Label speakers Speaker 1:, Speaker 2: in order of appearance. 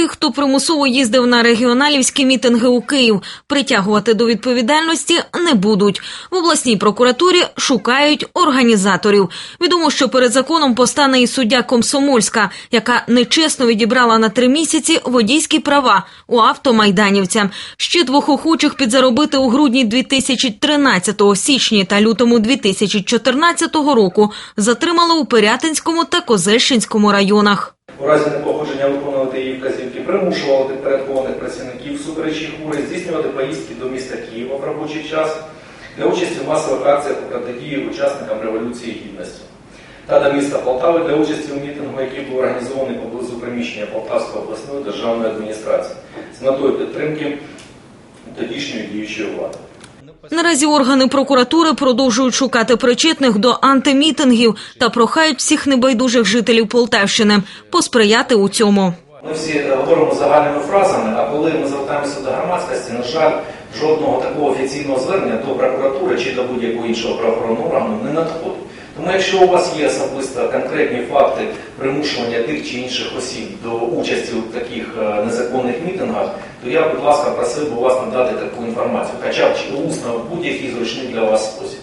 Speaker 1: тих, хто примусово їздив на регіоналівські мітинги у Київ. Притягувати до відповідальності не будуть. В обласній прокуратурі шукають організаторів. Відомо, що перед законом постане і суддя Комсомольська, яка нечесно відібрала на три місяці водійські права у автомайданівця. Ще двох охочих підзаробити у грудні 2013, січні та лютому 2014 року затримали у Пирятинському та Козельщинському районах.
Speaker 2: У разі непогодження виконувати її вказівки примушували підпорядкованих працівників суперечі хури здійснювати поїздки до міста Києва в робочий час для участі в масових акціях у протидії учасникам Революції Гідності та до міста Полтави для участі у мітингу, який був організований поблизу приміщення Полтавської обласної державної адміністрації з метою підтримки тодішньої діючої влади.
Speaker 1: Наразі органи прокуратури продовжують шукати причетних до антимітингів та прохають всіх небайдужих жителів Полтавщини посприяти у цьому.
Speaker 2: Ми всі е, говоримо загальними фразами, а коли ми звертаємося до громадськості, на жаль, жодного такого офіційного звернення до прокуратури чи до будь-якого іншого правоохоронного органу не надходить. Тому якщо у вас є особисто конкретні факти примушування тих чи інших осіб до участі у таких е, незаконних мітингах, то я, будь ласка, просив би вас надати таку інформацію, хоча б усно в будь-який зручний для вас спосіб.